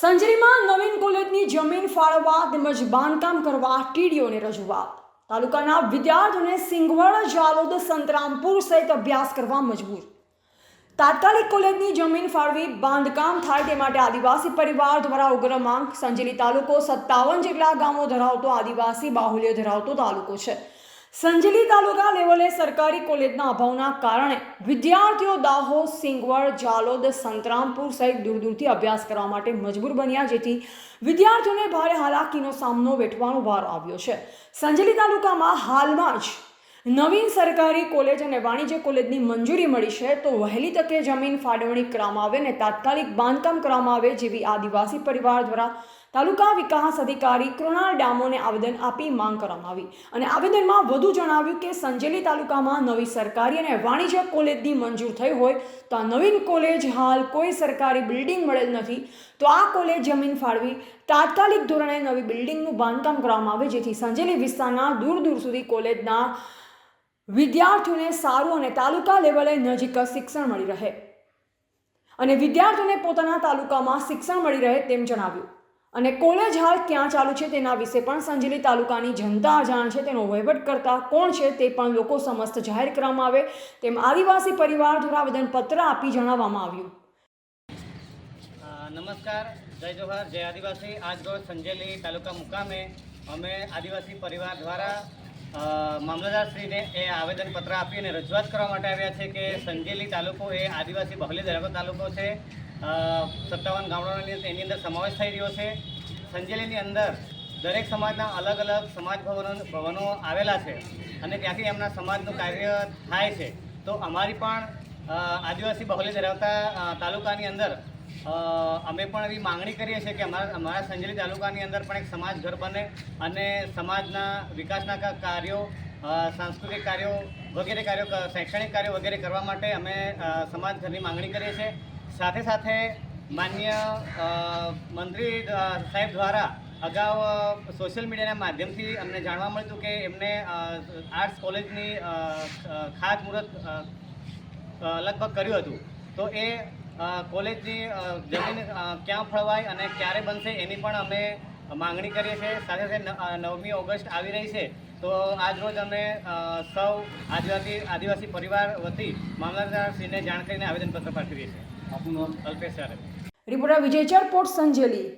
સંજરીમાં નવીન કોલેજની જમીન ફાળવવા તેમજ બાંધકામ કરવા ટીડીઓને રજૂઆત. તાલુકાના વિદ્યાર્થીઓને સિંગવડ, જાલોદ, સંતરામપુર સહિત અભ્યાસ કરવા મજબૂર. તાત્કાલિક કોલેજની જમીન ફાળવી બાંધકામ થાય તે માટે આદિવાસી પરિવાર દ્વારા ઉગ્ર માંગ. સંજેલી તાલુકો સત્તાવન જેટલા ગામો ધરાવતો આદિવાસી બાહુલ્ય ધરાવતો તાલુકો છે. સંજેલી તાલુકા લેવલે સરકારી કોલેજના અભાવના કારણે વિદ્યાર્થીઓ દાહોદ, સિંગવડ, જાલોદ, સંતરામપુર સહિત દૂર દૂરથી અભ્યાસ કરવા માટે મજબૂર બન્યા, જેથી વિદ્યાર્થીઓને ભારે હાલાકીનો સામનો વેઠવાનો વાર આવ્યો છે. સંજલી તાલુકામાં હાલમાં જ નવીન સરકારી કોલેજ અને વાણિજ્ય કોલેજની મંજૂરી મળી છે, તો વહેલી તકે જમીન ફાળવણી કરવામાં આવે અને તાત્કાલિક બાંધકામ કરવામાં આવે જેવી આદિવાસી પરિવાર દ્વારા તાલુકા વિકાસ અધિકારી કૃણાલ ડામોને આવેદન આપી માંગ કરવામાં આવી અને આવેદનમાં વધુ જણાવ્યું કે સંજેલી તાલુકામાં નવી સરકારી અને વાણિજ્ય કોલેજની મંજૂર થઈ હોય તો આ નવીન કોલેજ હાલ કોઈ સરકારી બિલ્ડિંગ મળેલ નથી. તો આ કોલેજ જમીન ફાળવી તાત્કાલિક ધોરણે નવી બિલ્ડિંગનું બાંધકામ કરવામાં આવે, જેથી સંજેલી વિસ્તારના દૂર દૂર સુધી કોલેજના વિદ્યાર્થીઓને સારું અને તાલુકા લેવલે નજીક શિક્ષણ મળી રહે. અને વિદ્યાર્થીઓને પોતાના તાલુકામાં શિક્ષણ મળી રહે તેમ જણાવ્યું. અને કોલેજ હાલ ક્યાં ચાલુ છે તેના વિશે પણ સંજેલી તાલુકાની જનતા અજાણ છે, તેનો વહીવટ કરતા કોણ છે તે પણ લોકો સમસ્ત જાહેર કરવામાં આવે તેમ આદિવાસી પરિવાર દ્વારા આવેદનપત્ર આપી જણાવવામાં આવ્યું. નમસ્કાર, જય જોહર, જય આદિવાસી. આજ રોજ સંજેલી તાલુકા મુકામે અમે આદિવાસી પરિવાર દ્વારા મામલતદારશ્રીને એ આવેદનપત્ર આપી અને રજૂઆત કરવા માટે આવ્યા છે કે સંજેલી તાલુકો એ આદિવાસી બહલી ધરાવતો તાલુકો છે. સત્તાવન ગામડાઓની એની અંદર સમાવેશ થઈ રહ્યો છે. સંજેલીની અંદર દરેક સમાજના અલગ અલગ સમાજ ભવનો ભવનો આવેલા છે અને ત્યાંથી એમના સમાજનું કાર્ય થાય છે. તો અમારી પણ આદિવાસી બહોલી ધરાવતા તાલુકાની અંદર અમે પણ એવી માંગણી કરીએ છીએ કે અમારા અમારા સંજેલી તાલુકાની અંદર પણ એક સમાજ ઘર બને અને સમાજના વિકાસના કાર્યો સાંસ્કૃતિક કાર્યો વગેરે કાર્યો શૈક્ષણિક કાર્યો વગેરે કરવા માટે અમે સમાજ ઘરની માંગણી કરીએ છીએ. સાથે સાથે માન્ય મંત્રી સાહેબ દ્વારા અગાઉ સોશિયલ મીડિયાના માધ્યમથી અમને જાણવા મળ્યું હતું કે એમને આર્ટ્સ કોલેજની ખાતમુહૂર્ત લગભગ કર્યું હતું. તો એ કોલેજની જમીન ક્યાં ફળવાય અને ક્યારે બનશે એની પણ અમે માંગણી કરીએ છીએ. સાથે સાથે નવમી ઓગસ્ટ આવી રહી છે. તો આજ રોજ અમે સૌ આદિવાસી આદિવાસી પરિવાર વતી મામલતદારશ્રીને જાણ કરીને આવેદનપત્ર પાઠવીએ છીએ. Alpesh sir reporter Vijay Charpot Sanjeli.